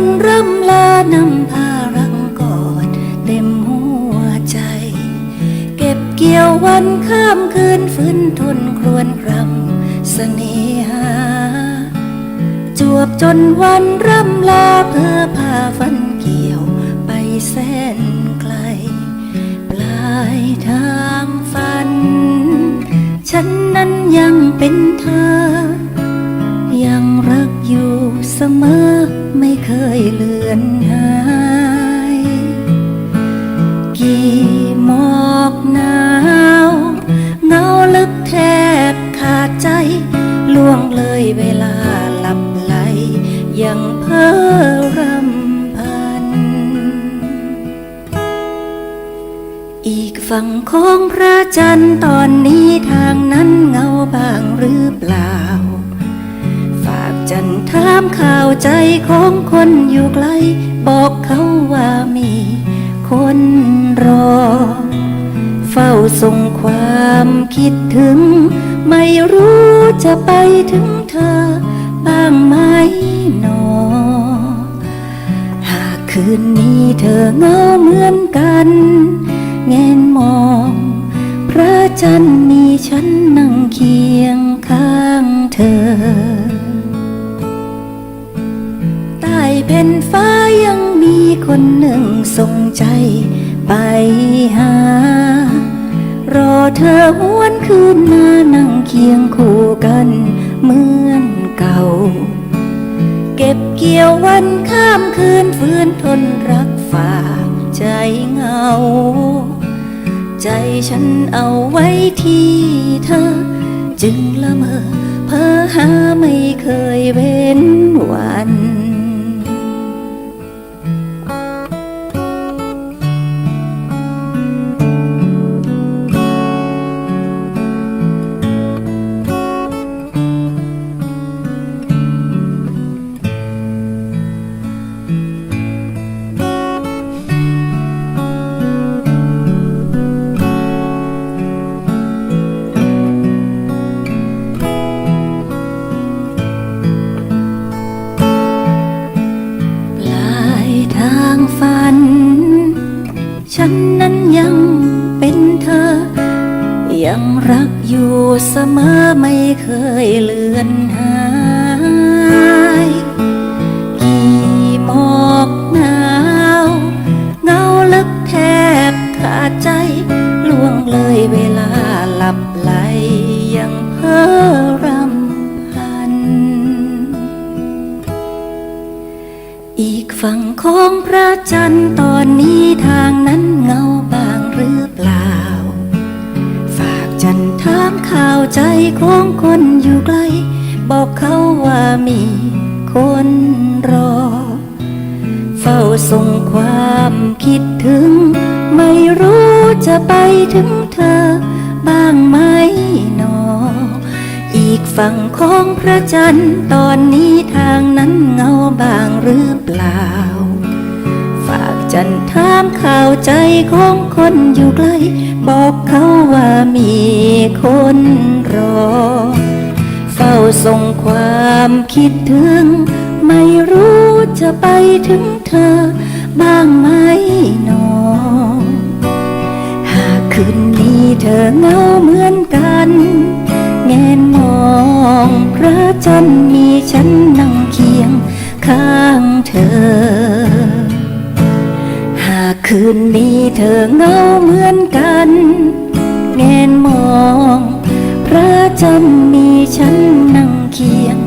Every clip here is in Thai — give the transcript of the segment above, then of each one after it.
นร่ำลานำพารังกอดเต็มหัวใจ เก็บเกี่ยววันข้ามคืนฟื้นทนครวนครำเสน่หา จวบจนวันร่ำลาเพื่อพาฟันเกี่ยวไปแสนไกล ปลายทางฝัน ฉันนั้นยังเป็นเธอ ยังรักอยู่ สมอไม่เคยเลือนหาย กี่หมอกหนาวเงาลึกแทบขาดใจ ล่วงเลยเวลาหลับไหล ยังเพ้อรำพัน อีกฝั่งของพระจันทร์ตอนนี้ทางนั้นเงาบางหรือเปล่า ถามข่าวใจของคนอยู่ไกล บอกเขาว่ามีคนรอ เฝ้าส่งความคิดถึง ไม่รู้จะไปถึงเธอ บ้างไหมหนอ หากคืนนี้เธอเงาเหมือนกันแงนมอง พระจันทร์มีฉันนั่งเคียงข้างเธอ แผ่นฟ้ายังมีคนหนึ่งส่งใจไปหา รอเธอหวนคืนมานั่งเคียงคู่กันเหมือนเก่า เก็บเกี่ยววันข้ามคืนฟื้นทนรักฝากใจเหงา ใจฉันเอาไว้ที่เธอ จึงละเมอเพ้อหาไม่เคยเว้นวัน ยังรักอยู่เสมอไม่เคยเลือนหายกี่หมอกหนาวเงาลึกแทบขาดใจล่วงเลยเวลาหลับไหลยังเพ้อรำพัน อีกฝั่งของพระจันทร์ตอนนี้ทางนั้นเงา ข่าวใจของคนอยู่ไกล บอกเขาว่ามีคนรอ เฝ้าส่งความคิดถึง ไม่รู้จะไปถึงเธอ บ้างไหมหนอ อีกฝั่งของพระจันทร์ตอนนี้ทางนั้นเงาบางหรือเปล่า ฝากจันถามข่าวใจของคนอยู่ไกล บอกเขาว่ามีคน รอ เฝ้าส่งความคิดถึง ไม่รู้จะไปถึงเธอ บ้างไหมหนอ หากคืนนี้เธอเหงาเหมือนกันแงนมองพระจันทร์มีฉันนั่งเคียงข้างเธอหากคืนนี้เธอเหงาเหมือนกัน แงนมอง พระจันทร์มีฉันนั่งเคียง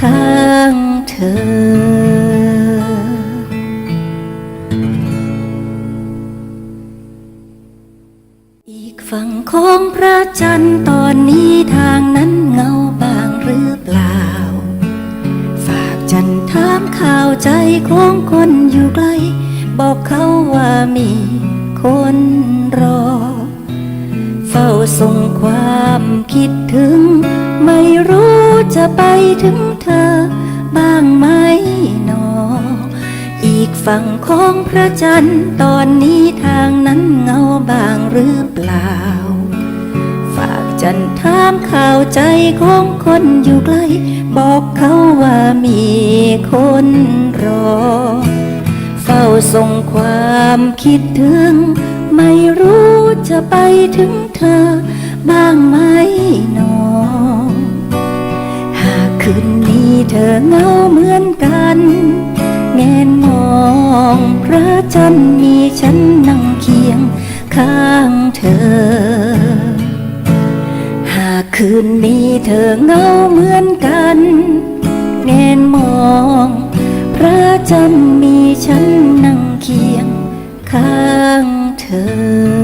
ข้างเธออีกฝั่งของพระจันทร์ตอนนี้ทางนั้นเงาบางหรือเปล่า ฝากจันถามข่าวใจของคนอยู่ไกล บอกเขาว่ามีคนรอ เฝ้าส่งความคิดถึง ไม่รู้จะไปถึงเธอ บ้างไหมหนอ อีกฝั่งของพระจันทร์ตอนนี้ทางนั้นเงาบางหรือเปล่า ฝากจันถามข่าวใจของคนอยู่ไกล บอกเขาว่ามีคนรอ เฝ้าส่งความคิดถึง ไม่รู้จะไปถึงเธอ บ้างไหมหนอ หากคืนนี้เธอเงาเหมือนกัน แงนมองพระจันทร์มีฉันนั่งเคียงข้างเธอ หากคืนนี้เธอเงาเหมือนกัน แงนมองพระจันทร์มีฉันนั่งเคียงข้าง เธอ